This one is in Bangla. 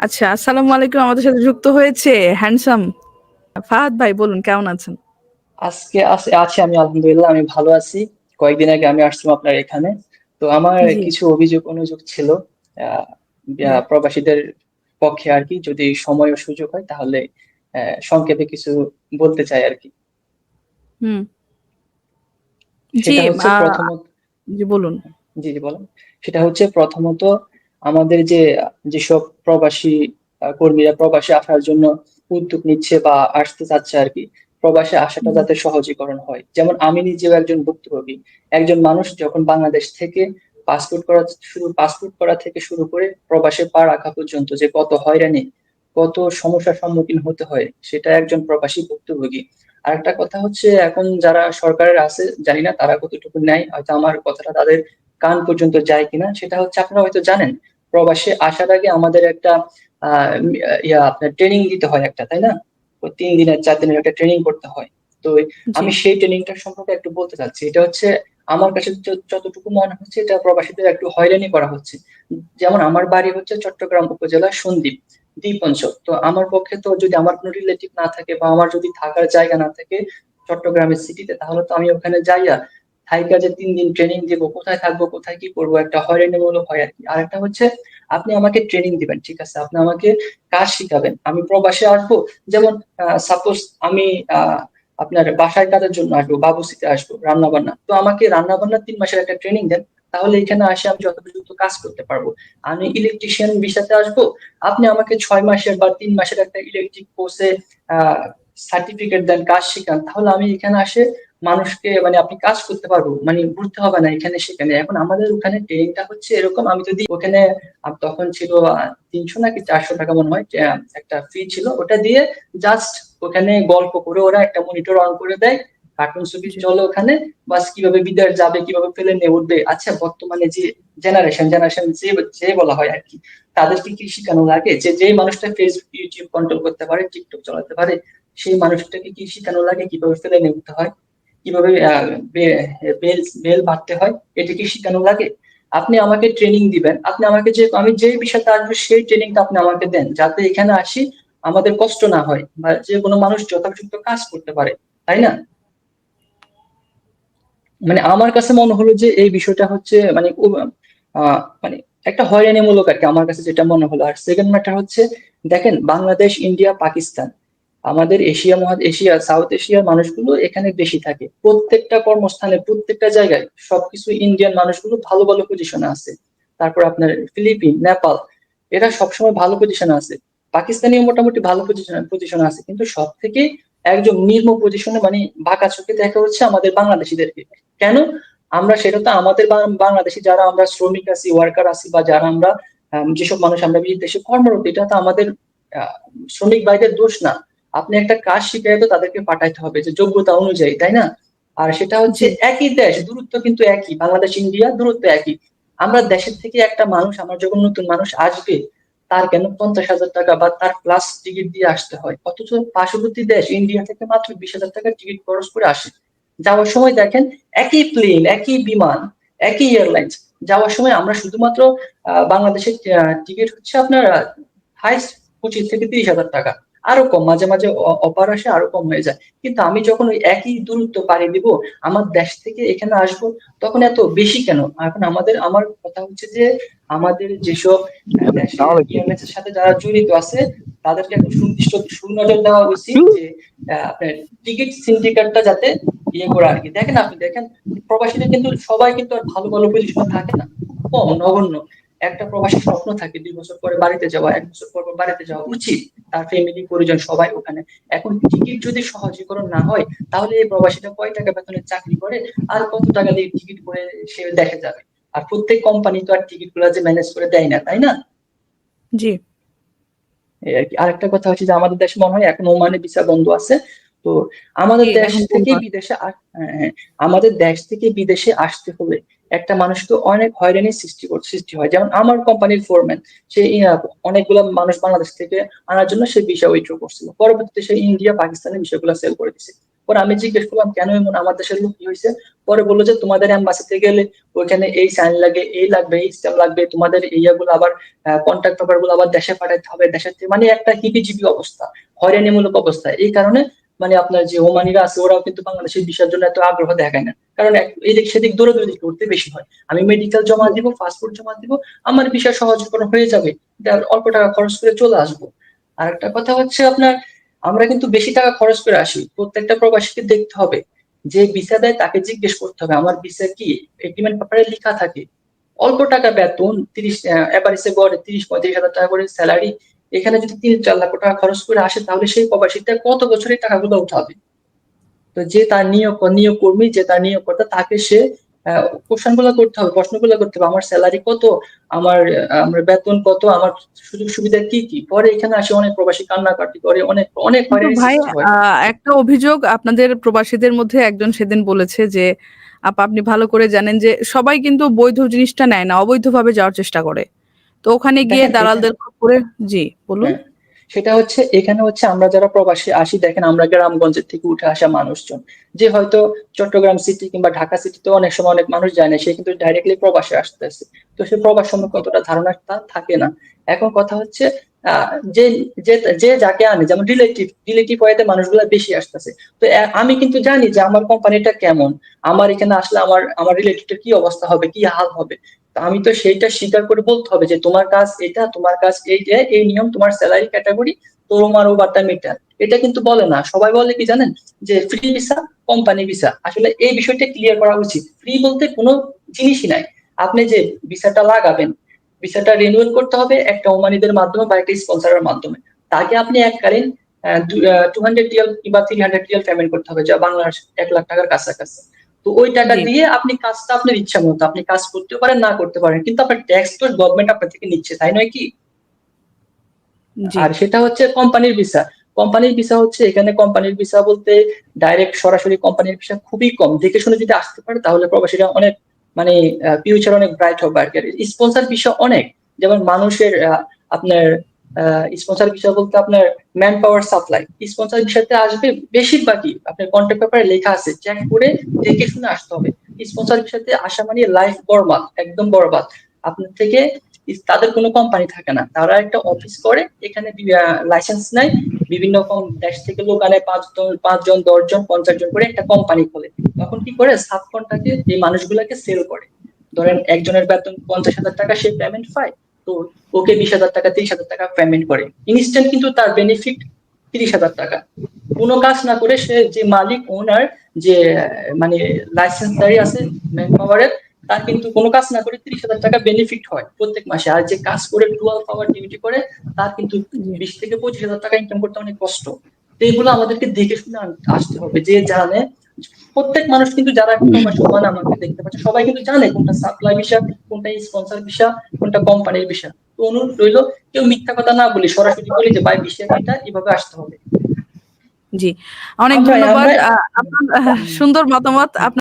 আচ্ছা আসসালামু আলাইকুম আমাদের সাথে যুক্ত হয়েছে হ্যান্ডসাম ফাহাদ ভাই বলুন কেমন আছেন? আজকে আছি আছি আমি আলহামদুলিল্লাহ আমি ভালো আছি। কয়েকদিন আগে আমি আসছিলাম আপনার এখানে। তো আমার কিছু অভিযোগ অনুযোগ ছিল প্রবাসীদের পক্ষে আর কি যদি সময় ও সুযোগ হয় তাহলে সংক্ষেপে কিছু বলতে চাই আর কি। হুম। জি সেটা হচ্ছে প্রথমত জি বলুন। জি জি বলেন। সেটা হচ্ছে প্রথমত আমাদের যে যেসব প্রবাসী কর্মীরা প্রবাসে আসার জন্য উদ্যোগ নিচ্ছে বা আসতে চাচ্ছে আর কি প্রবাসে আসাটা যাতে সহজীকরণ হয়। যেমন আমি নিজেও একজন ভুক্তভোগী। একজন মানুষ যখন বাংলাদেশ থেকে পাসপোর্ট করা শুরু পাসপোর্ট করা থেকে শুরু করে প্রবাসে পা রাখা পর্যন্ত যে কত হয়রানি কত সমস্যার সম্মুখীন হতে হয় সেটা একজন প্রবাসী ভুক্তভোগী। আর একটা কথা হচ্ছে এখন যারা সরকারের আছে জানি না তারা কতটুকু নেয় হয়তো আমার কথাটা তাদের কান পর্যন্ত যায় কিনা সেটা হচ্ছে আপনারা হয়তো জানেন। প্রবাসে আসার আগে আমাদের একটা আহ ইয়া আপনার ট্রেনিং দিতে হয় একটা তাই না? তিন দিনের চার দিনের একটা ট্রেনিং করতে হয়। তো আমি সেই ট্রেনিংটার সম্পর্কে একটু বলতে চাচ্ছি। এটা হচ্ছে আমার কাছে যতটুকু মনে হচ্ছে এটা প্রবাসীদের একটু হয়রানি করা হচ্ছে। যেমন আমার বাড়ি হচ্ছে চট্টগ্রাম উপজেলার সন্দ্বীপ দ্বীপ অঞ্চল। তো আমার পক্ষে তো যদি আমার কোনো রিলেটিভ না থাকে বা আমার যদি থাকার জায়গা না থাকে চট্টগ্রামের সিটিতে তাহলে তো আমি ওখানে যাইয়া থাইকা যে তিন দিন ট্রেনিং দিব, কোথায় থাকব, কোথায় কি করব, একটা হয়রানিমূলক হয় আর কি। আর একটা হচ্ছে, আপনি আমাকে ট্রেনিং দিবেন, ঠিক আছে? আপনি আমাকে কাজ শিখাবেন। আমি প্রবাসে আসব, যেমন সাপোজ আমি আপনার বাসায় কাজের জন্য আসব বাবুসিতে আসব রান্না বান্না তো আমাকে রান্না বান্নার তিন মাসের একটা ট্রেনিং দেন, তাহলে এখানে আসে আমি যথোপযুক্ত কাজ করতে পারব। আমি ইলেকট্রিশিয়ান বিষয়তে আসব, আপনি আমাকে ছয় মাসের বা তিন মাসের একটা ইলেকট্রিক কোর্সে সার্টিফিকেট দেন, কাজ শিখান, তাহলে আমি এখানে আসে মানুষকে মানে আপনি কাজ করতে পারব মানে ঘুরতে হবে না এখানে সেখানে। এখন আমাদের ওখানে ট্রেনিংটা হচ্ছে এরকম আমি যদি ওখানে তখন ছিল তিনশো নাকি চারশো টাকা মনে হয় একটা ফি ছিল। ওটা দিয়ে জাস্ট ওখানে গল্প করে ওরা একটা মনিটর অন করে দেয় কার্টুন ছবি চলে ওখানে বাস কীভাবে বিদেশ যাবে কীভাবে ফেলে নিয়ে উঠবে। আচ্ছা বর্তমানে যে জেনারেশন জেনারেশন যে যে বলা হয় আর কি তাদেরকে কি শেখানো লাগে? যে যে মানুষটা ফেসবুক ইউটিউব কন্ট্রোল করতে পারে টিকটক চালাতে পারে সেই মানুষটাকে কি শেখানো লাগে? কীভাবে ফেলে নিয়ে উঠতে হয়? কীভাবে বেল বাড়তে হয়, এটা কি শেখানো লাগে? আপনি আমাকে ট্রেনিং দিবেন। আপনি আমাকে যে, আমি যে বিষয়টা আসব সেই ট্রেনিংটা আপনি আমাকে দেন, যাতে এখানে আসি আমাদের কষ্ট না হয় বা যে কোনো মানুষ যথাযথ কাজ করতে পারে, তাই না? মানে আমার কাছে মনে হলো যে এই বিষয়টা হচ্ছে মানে মানে একটা হয়রানিমূলক আর কি, আমার কাছে যেটা মনে হলো। আর সেকেন্ড ম্যাটার হচ্ছে, দেখেন, বাংলাদেশ, ইন্ডিয়া, পাকিস্তান। আমাদের এশিয়া মহা এশিয়া সাউথ এশিয়ার মানুষগুলো এখানে বেশি থাকে। প্রত্যেকটা কর্মস্থানে প্রত্যেকটা জায়গায় সবকিছু ইন্ডিয়ান মানুষগুলো ভালো ভালো পজিশনে আছে। তারপর আপনার ফিলিপিন নেপাল এরা সবসময় ভালো পজিশনে আছে। পাকিস্তানিও মোটামুটি ভালো পজিশন পজিশনে আছে। কিন্তু সব থেকে একজন নিম্ন পজিশনে মানে বাঁকা চোখে দেখা হচ্ছে আমাদের বাংলাদেশিদেরকে। কেন? আমরা সেটা তো আমাদের বাংলাদেশি যারা আমরা শ্রমিক আছি ওয়ার্কার আছি বা যারা আমরা আম, যেসব মানুষ আমরা বিদেশে কর্মরত এটা তো আমাদের শ্রমিক ভাইদের দোষ না। আপনি একটা কাজ শিখে তো তাদেরকে পাঠাইতে হবে যে যোগ্যতা অনুযায়ী তাই না? আর সেটা হচ্ছে একই দেশ দূরত্ব কিন্তু একই। বাংলাদেশ ইন্ডিয়া দূরত্ব একই। আমরা দেশের থেকে একটা মানুষ আমার যখন নতুন মানুষ আসবে তার কেন পঞ্চাশ হাজার টাকা বা তার প্লাস টিকিট দিয়ে আসতে হয়? অথচ পার্শ্ববর্তী দেশ ইন্ডিয়া থেকে মাত্র বিশ হাজার টাকার টিকিট খরচ করে আসে। যাওয়ার সময় দেখেন একই প্লেন একই বিমান একই এয়ারলাইন্স যাওয়ার সময় আমরা শুধুমাত্র আহ, বাংলাদেশের টিকিট হচ্ছে আপনার হাইস্ট পঁচিশ থেকে তিরিশ হাজার টাকা। আরও কম মাঝে মাঝে অপার আসে আরও কম হয়ে যায়। কিন্তু আমি যখন ওই একই দূরত্ব পাড়ি দিব আমার দেশ থেকে এখানে আসব তখন এত বেশি কেন? এখন আমাদের আমার কথা হচ্ছে যে আমাদের যেসব দেশের সাথে যারা জড়িত আছে তাদেরকে একটা সুনির্দিষ্ট সুনজর দেওয়া উচিত যে আপনার টিকিট সিন্ডিকেটটা যাতে ইয়ে করে আর কি। দেখেন আপনি দেখেন প্রবাসীরা কিন্তু সবাই কিন্তু আর ভালো ভালো পজিশনে থাকে না। কম নগণ্য। একটা প্রবাসী স্বপ্ন থাকে দুই বছর পরে বাড়িতে যাওয়া এক বছর পর বাড়িতে যাওয়া উচিত। তার ফ্যামিলি পরিজন সবাই ওখানে। এখন টিকিট যদি সহজীকরণ না হয় তাহলে এই প্রবাসীটা কয় টাকা বেতনে চাকরি করে আর কত টাকা দিয়ে টিকিট করে সে দেখে যাবে? আর প্রত্যেক কোম্পানি তো আর টিকিটগুলো যে ম্যানেজ করে দেয় না তাই না? জি। আর কি। আরেকটা কথা হচ্ছে যে আমাদের দেশে মনে হয় এখন ওমানে ভিসা বন্ধ আছে। তো আমাদের দেশ থেকে বিদেশে হ্যাঁ, হ্যাঁ, আমাদের দেশ থেকে বিদেশে আসতে হলে একটা মানুষকে অনেক হয়রানির সৃষ্টি সৃষ্টি হয়। যেমন আমার কোম্পানির ফোরম্যান সে অনেকগুলো মানুষ বাংলাদেশ থেকে আনার জন্য সে ভিসা উইথড্র করছিল। পরবর্তীতে সে ইন্ডিয়া, পাকিস্তানের বিষয়গুলো সেল করে দিছে। পরে আমি জিজ্ঞেস করলাম, কেন এমন? আমার দেশের লোক কি হয়েছে পরে বলল যে, তোমাদের অ্যাম্বাসিতে গেলে ওইখানে এই সাইন লাগে, এই লাগবে, এই স্ট্যাম্প লাগবে, তোমাদের এইগুলো আবার কন্ট্যাক্ট পেপারগুলো আবার দেশে পাঠাতে হবে। দেশের মানে একটা হিবিজিবি অবস্থা, হয়রানিমূলক অবস্থা। এই কারণে মানে আপনার যে ওমানিরা আছে, ওরাও কিন্তু বাংলাদেশের বিষয়ের জন্য এত আগ্রহ দেখায় না। কারণ এদিক সেদিক দৌড়াদৌড়ি করতে বেশি হয়। আমি মেডিকেল জমা দিব পাসপোর্ট জমা দিব, আমার বিষয় সহজীকরণ হয়ে যাবে। অল্প টাকা খরচ করে চলে আসব। আর একটা কথা হচ্ছে আপনার, আমরা কিন্তু বেশি টাকা খরচ করে আসি। প্রত্যেকটা প্রবাসীকে দেখতে হবে যে ভিসা দেয় তাকে জিজ্ঞেস করতে হবে, আমার ভিসা কি? এগ্রিমেন্ট পেপারে লেখা থাকে। অল্প টাকা বেতন, তিরিশ এভারেজে গড়ে তিরিশ, পঁয়ত্রিশ হাজার টাকা করে স্যালারি এখানে যদি তিন চার লাখ টাকা খরচ করে আসে তাহলে সেই প্রবাসীটা কত বছরের টাকাগুলো উঠাবে? তো যে তার নিয়োগ নিয়োগ কর্মী যে তার নিয়োগকর্তা তাকে সে কোশ্চেনগুলো করতে হবে প্রশ্ন প্রশ্নগুলো করতে হবে আমার স্যালারি কত আমার আমার বেতন কত আমার সুযোগ সুবিধা কি কি? পরে এখানে আসে অনেক প্রবাসী কান্নাকাটি করে অনেক অনেক ভাই আহ, একটা অভিযোগ আপনাদের প্রবাসীদের মধ্যে একজন সেদিন বলেছে যে আপা আপনি ভালো করে জানেন যে সবাই কিন্তু বৈধ জিনিসটা নেয় না অবৈধভাবে যাওয়ার চেষ্টা করে। তো ওখানে গিয়ে দালালদের করে জি বলুন। হ্যাঁ, সেটা হচ্ছে এখানে হচ্ছে আমরা যারা প্রবাসী আসি দেখেন আমরা গ্রামগঞ্জের থেকে উঠে আসা মানুষজন। যে হয়তো চট্টগ্রাম সিটি কিংবা ঢাকা সিটিতে অনেক সময় অনেক মানুষ যায় না সে কিন্তু ডাইরেক্টলি প্রবাসে আসতেছে। তো সে প্রবাস সম্পর্কে কতটা ধারণা তার থাকে না। এখন কথা হচ্ছে আহ, যে যে যে যাকে আনে যেমন রিলেটিভ রিলেটিভ ওয়েতে মানুষগুলো বেশি আসতেছে। তো আমি কিন্তু জানি যে আমার কোম্পানিটা কেমন। আমার এখানে আসলে আমার আমার রিলেটিভটা কি অবস্থা হবে কি হাল হবে। তো আমি তো সেইটা স্বীকার করে বলতে হবে যে তোমার কাজ এটা, তোমার কাজ এইটা, এই নিয়ম, তোমার স্যালারি ক্যাটাগরি তোমার ওভারটাইম এটা এটা কিন্তু বলে না। সবাই বলে কি জানেন? যে ফ্রি ভিসা কোম্পানি ভিসা আসলে এই বিষয়টা ক্লিয়ার করা উচিত। ফ্রি বলতে কোনো জিনিসই নাই। আপনি যে ভিসাটা লাগাবেন ভিসাটা রিনিউয়াল করতে হবে একটা ওমানিদের মাধ্যমে বা একটা স্পন্সরের মাধ্যমে। তাকে আপনি এককালীন টু হান্ড্রেড রিয়াল কিংবা থ্রি হান্ড্রেড রিয়াল পেমেন্ট করতে হবে, যা বাংলাদেশ এক লাখ টাকার কাছাকাছি। তো ওই টাকা দিয়ে আপনি কাজটা আপনার ইচ্ছা মতো আপনি কাজ করতে পারেন না করতে পারেন কিন্তু আপনার ট্যাক্স তো গভর্নমেন্ট আপনার থেকে নিচ্ছে তাই নয় কি? আর সেটা হচ্ছে কোম্পানির ভিসা কোম্পানির ভিসা হচ্ছে এখানে কোম্পানির ভিসা বলতে ডাইরেক্ট সরাসরি কোম্পানির ভিসা খুবই কম। দেখে শুনে যদি আসতে পারে তাহলে প্রবাসীরা অনেক মানে ফিউচার অনেক ব্রাইট হবে আর কি। স্পন্সর ভিসা অনেক। যেমন মানুষের আপনার স্পন্সর বিষয় বলতে আপনার ম্যান পাওয়ার সাপ্লাই স্পন্সর ভিসাতে আসবে বেশিরভাগই, আপনার কন্ট্যাক্ট পেপারে লেখা আছে চেক করে দেখে শুনে আসতে হবে। স্পন্সর ভিসাতে আসা মানে লাইফ বরবাদ, একদম বরবাদ। আপনার থেকে তাদের কোনো কোম্পানি থাকে না। তারা একটা অফিস করে, এখানে লাইসেন্স নেয়, বিভিন্ন কম দেশ থেকে লোক আনে পাঁচজন পাঁচজন, দশজন পঞ্চাশ জন করে একটা কোম্পানি খোলে। তখন কি করে? সাব কন্ট্রাক্টে এই মানুষগুলোকে সেল করে। ধরেন একজনের বেতন পঞ্চাশ হাজার টাকা, সে পেমেন্ট পায়। তো ওকে বিশ হাজার টাকা, তিরিশ হাজার টাকা পেমেন্ট করে। ইনস্ট্যান্ট কিন্তু তার বেনিফিট তিরিশ হাজার টাকা। কোনো কাজ না করে সে যে মালিক ওনার যে মানে লাইসেন্সদারি আছে ম্যান পাওয়ারের তার কিন্তু কোনো কাজ না করে তিরিশ হাজার টাকা বেনিফিট হয় প্রত্যেক মাসে। আর যে কাজ করে টুয়েলভ আওয়ার ডিউটি করে, তার কিন্তু বিশ থেকে পঁচিশ হাজার টাকা ইনকাম করতে অনেক কষ্ট। তো এগুলো আমাদেরকে দেখে শুনে আসতে হবে যে জানে প্রত্যেক মানুষ কিন্তু যারা সমান আমাকে দেখতে পাচ্ছে সবাই কিন্তু জানে কোনটা সাপ্লাই বিষয় কোনটা স্পন্সর বিষয় কোনটা কোম্পানির বিষয় তো অনুরোধ রইল কেউ মিথ্যা কথা না বলি সরাসরি বলি যে ভাই বিষয়টা এভাবে আসতে হবে। জি অনেক ধন্যবাদ। আপনার সুন্দর মতামত আপনার